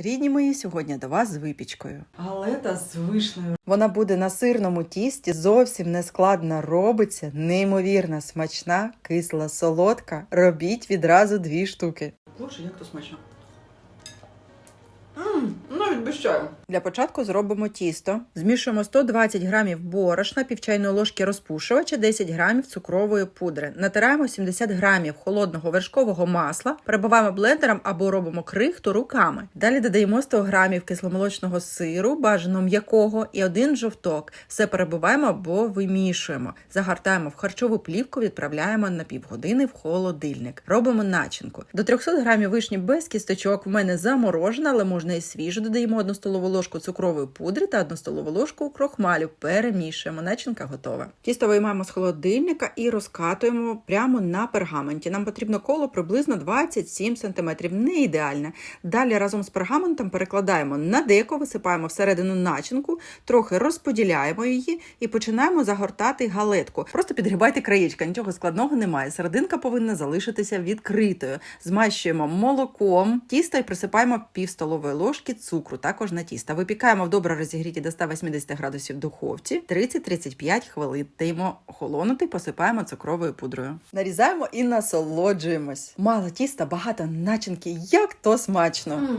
Рідні мої сьогодні до вас з випічкою. Галета з вишнею. Вона буде на сирному тісті, зовсім нескладно робиться, неймовірно смачна, кисла, солодка. Робіть відразу дві штуки. Боже, як то смачно. Чаю. Для початку зробимо тісто. Змішуємо 120 грамів борошна, пів чайної ложки розпушувача, 10 грамів цукрової пудри. Натираємо 70 грамів холодного вершкового масла, перебиваємо блендером або робимо крихту руками. Далі додаємо 100 грамів кисломолочного сиру, бажано м'якого і один жовток. Все перебиваємо або вимішуємо. Загортаємо в харчову плівку, відправляємо на півгодини в холодильник. Робимо начинку. До 300 грамів вишні без кісточок в мене заморожена, але можна і свіжу. Додаємо 1 столову ложку цукрової пудри та 1 столову ложку крохмалю. Перемішуємо. Начинка готова. Тісто виймаємо з холодильника і розкатуємо прямо на пергаменті. Нам потрібно коло приблизно 27 см. Не ідеальне. Далі разом з пергаментом перекладаємо на деко, висипаємо всередину начинку, трохи розподіляємо її і починаємо загортати галетку. Просто підгрібайте краєчка, нічого складного немає. Серединка повинна залишитися відкритою. Змащуємо молоком тісто і присипаємо пів столової ложки цукру, також на тісто. Випікаємо в добре розігріті до 180 градусів духовці 30-35 хвилин. Даємо охолонути, посипаємо цукровою пудрою. Нарізаємо і насолоджуємось. Мало тіста, багато начинки. Як то смачно!